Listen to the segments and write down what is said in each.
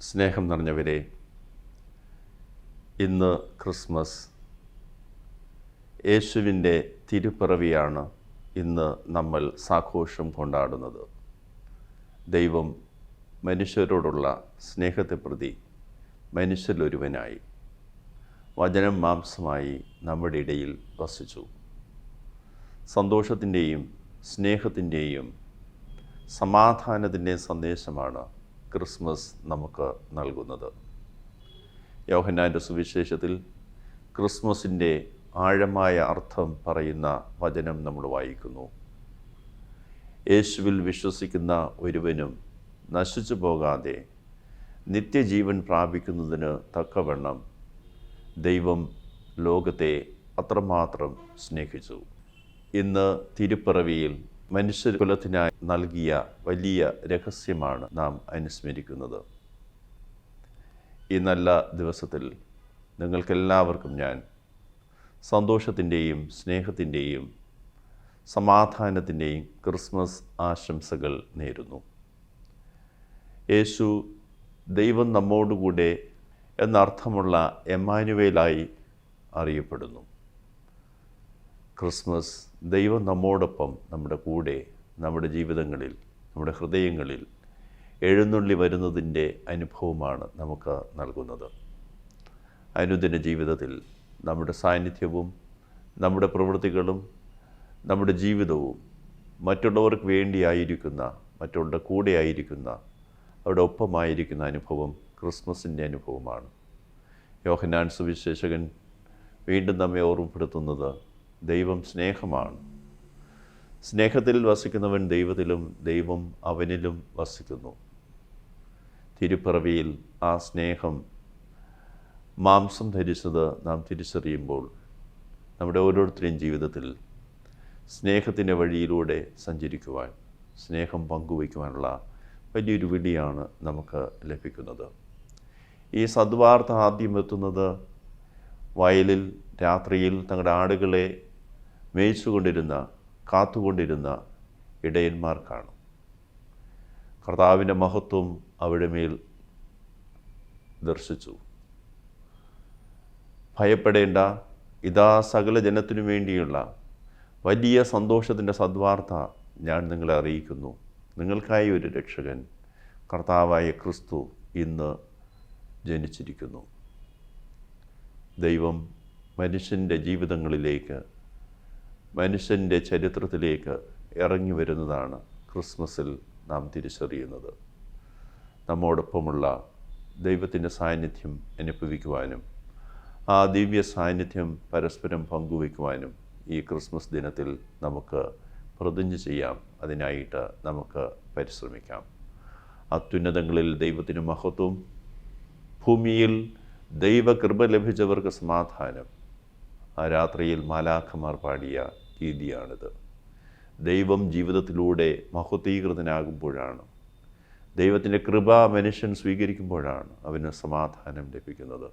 സ്നേഹം നിറഞ്ഞവരെ ഇന്ന് ക്രിസ്മസ്. യേശുവിന്റെ തിരുപ്പിറവിയാണ് ഇന്ന് നമ്മൾ സാഘോഷം കൊണ്ടാടുന്നത്. ദൈവം മനുഷ്യരോടുള്ള സ്നേഹത്തെ പ്രതി മനുഷ്യരിലൊരുവനായി വചനം മാംസമായി നമ്മുടെ ഇടയിൽ വസിച്ചു. സന്തോഷത്തിന്റെയും സ്നേഹത്തിന്റെയും സമാധാനത്തിന്റെയും സന്ദേശമാണ് ക്രിസ്മസ് നമുക്ക് നൽകുന്നത്. യോഹന്നാന്റെ സുവിശേഷത്തിൽ ക്രിസ്മസിന്റെ ആഴമായ അർത്ഥം പറയുന്ന വചനം നമ്മൾ വായിക്കുന്നു. യേശുവിൽ വിശ്വസിക്കുന്ന ഒരുവനും നശിച്ചു പോകാതെ നിത്യജീവൻ പ്രാപിക്കുന്നതിന് തക്കവണ്ണം ദൈവം ലോകത്തെ അത്രമാത്രം സ്നേഹിച്ചു. ഇന്ന് തിരുപ്പിറവിയിൽ മനുഷ്യകുലത്തിനായി നൽകിയ വലിയ രഹസ്യമാണ് നാം അനുസ്മരിക്കുന്നത്. ഈ നല്ല ദിവസത്തിൽ നിങ്ങൾക്കെല്ലാവർക്കും ഞാൻ സന്തോഷത്തിന്റെയും സ്നേഹത്തിന്റെയും സമാധാനത്തിന്റെയും ക്രിസ്മസ് ആശംസകൾ നേരുന്നു. യേശു ദൈവം നമ്മോടുകൂടെ എന്നർത്ഥമുള്ള എമ്മാനുവേലായി അറിയപ്പെടുന്നു. ക്രിസ്മസ് ദൈവം നമ്മോടൊപ്പം നമ്മുടെ കൂടെ നമ്മുടെ ജീവിതങ്ങളിൽ നമ്മുടെ ഹൃദയങ്ങളിൽ എഴുന്നള്ളി വരുന്നതിന്റെ അനുഭവമാണ് നമുക്ക് നൽകുന്നത്. അനുദിന ജീവിതത്തിൽ നമ്മുടെ സാന്നിധ്യവും നമ്മുടെ പ്രവൃത്തികളും നമ്മുടെ ജീവിതവും മറ്റുള്ളവർക്ക് വേണ്ടിയായിരിക്കുന്ന മറ്റുള്ളവരുടെ കൂടെ ആയിരിക്കുന്ന അവിടെ ഒപ്പമായിരിക്കുന്ന അനുഭവം ക്രിസ്മസിന്റെ അനുഭവമാണ്. യോഹനാൻ സുവിശേഷകൻ വീണ്ടും നമ്മെ ഓർമ്മപ്പെടുത്തുന്നത് ദൈവം സ്നേഹമാണ്. സ്നേഹത്തിൽ വസിക്കുന്നവൻ ദൈവത്തിലും ദൈവം അവനിലും വസിക്കുന്നു. തിരുപ്പിറവിയിൽ ആ സ്നേഹം മാംസം ധരിച്ചത് നാം തിരിച്ചറിയുമ്പോൾ നമ്മുടെ ഓരോരുത്തരുടെയും ജീവിതത്തിൽ സ്നേഹത്തിന്റെ വഴിയിലൂടെ സഞ്ചരിക്കുവാൻ സ്നേഹം പങ്കുവയ്ക്കുവാനുള്ള വലിയൊരു വിടിയാണ് നമുക്ക് ലഭിക്കുന്നത്. ഈ സദ്വാർത്ത ആദ്യം എത്തുന്നത് വയലിൽ രാത്രിയിൽ തങ്ങളുടെ ആടുകളെ മേയിച്ചുകൊണ്ടിരുന്ന കാത്തുകൊണ്ടിരുന്ന കാണും. കർത്താവിന്റെ മഹത്വം അവിടെ മേൽ ദർശിച്ചു. ഭയപ്പെടേണ്ട ഇതാ സകല ജനത്തിനു വേണ്ടിയുള്ള വലിയ സന്തോഷത്തിന്റെ സദ്വാർത്ത ഞാൻ നിങ്ങളെ അറിയിക്കുന്നു. നിങ്ങൾക്കായി ഒരു രക്ഷകൻ കർത്താവായ ക്രിസ്തു ഇന്ന് ജനിച്ചിരിക്കുന്നു. ദൈവം മനുഷ്യന്റെ ജീവിതങ്ങളിലേക്ക് മനുഷ്യന്റെ ചരിത്രത്തിലേക്ക് ഇറങ്ങി വരുന്നതാണ് ക്രിസ്മസിൽ നാം തിരിച്ചറിയുന്നത്. നമ്മോടൊപ്പമുള്ള ദൈവത്തിന്റെ സാന്നിധ്യം അനുഭവിക്കുവാനും ആ ദിവ്യ സാന്നിധ്യം പരസ്പരം പങ്കുവയ്ക്കുവാനും ഈ ക്രിസ്മസ് ദിനത്തിൽ നമുക്ക് പ്രതിജ്ഞ ചെയ്യാം. അതിനായിട്ട് നമുക്ക് പരിശ്രമിക്കാം. അത്യുന്നതങ്ങളിൽ ദൈവത്തിന് മഹത്വം ഭൂമിയിൽ ദൈവകൃപ ലഭിച്ചവർക്ക് സമാധാനം. ആ രാത്രിയിൽ മാലാഖമാർ പാടിയ ഗീതിയാണിത് ദൈവം ജീവിതത്തിലൂടെ മഹത്വീകൃതനാകുമ്പോഴാണ്. ദൈവത്തിന്റെ കൃപ മനുഷ്യൻ സ്വീകരിക്കുമ്പോഴാണ് അവന് സമാധാനം ലഭിക്കുന്നത്.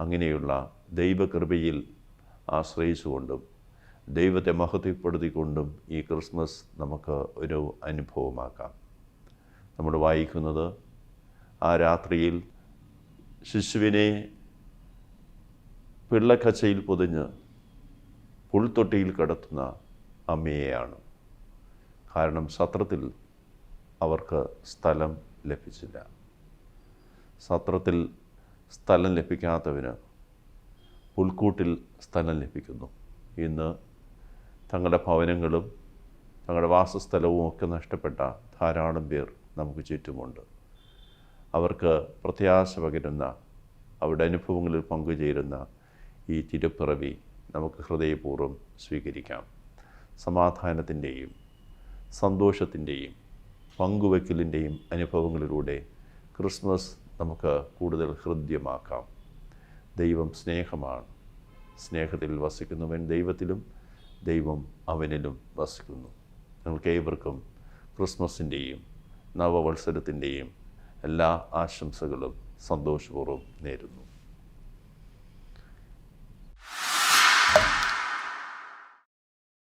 അങ്ങനെയുള്ള ദൈവകൃപയിൽ ആശ്രയിച്ചുകൊണ്ടും ദൈവത്തെ മഹത്വപ്പെടുത്തിക്കൊണ്ടും ഈ ക്രിസ്മസ് നമുക്ക് ഒരു അനുഭവമാക്കാം. നമ്മൾ വായിക്കുന്നത് ആ രാത്രിയിൽ ശിശുവിനെ പിള്ളക്കച്ചയിൽ പൊതിഞ്ഞ് പുൽത്തൊട്ടിയിൽ കിടത്തുന്ന അമ്മയെയാണ്. കാരണം സത്രത്തിൽ അവർക്ക് സ്ഥലം ലഭിച്ചില്ല. സത്രത്തിൽ സ്ഥലം ലഭിക്കാത്തവന് പുൽക്കൂട്ടിൽ സ്ഥലം ലഭിക്കുന്നു. ഇന്ന് തങ്ങളുടെ ഭവനങ്ങളും തങ്ങളുടെ വാസസ്ഥലവും ഒക്കെ നഷ്ടപ്പെട്ട ധാരാളം പേർ നമുക്ക് ചുറ്റുമുണ്ട്. അവർക്ക് പ്രത്യാശ പകരുന്ന അവരുടെ അനുഭവങ്ങളിൽ പങ്കുചേരുന്ന ഈ തിരുപ്പിറവി നമുക്ക് ഹൃദയപൂർവം സ്വീകരിക്കാം. സമാധാനത്തിന്റെയും സന്തോഷത്തിന്റെയും പങ്കുവയ്ക്കലിന്റെയും അനുഭവങ്ങളിലൂടെ ക്രിസ്മസ് നമുക്ക് കൂടുതൽ ഹൃദ്യമാക്കാം. ദൈവം സ്നേഹമാണ്. സ്നേഹത്തിൽ വസിക്കുന്നവൻ ദൈവത്തിലും ദൈവം അവനിലും വസിക്കുന്നു. നിങ്ങൾക്ക് ഏവർക്കും ക്രിസ്മസിന്റെയും നവവത്സരത്തിന്റെയും എല്ലാ ആശംസകളും സന്തോഷപൂർവം നേരുന്നു.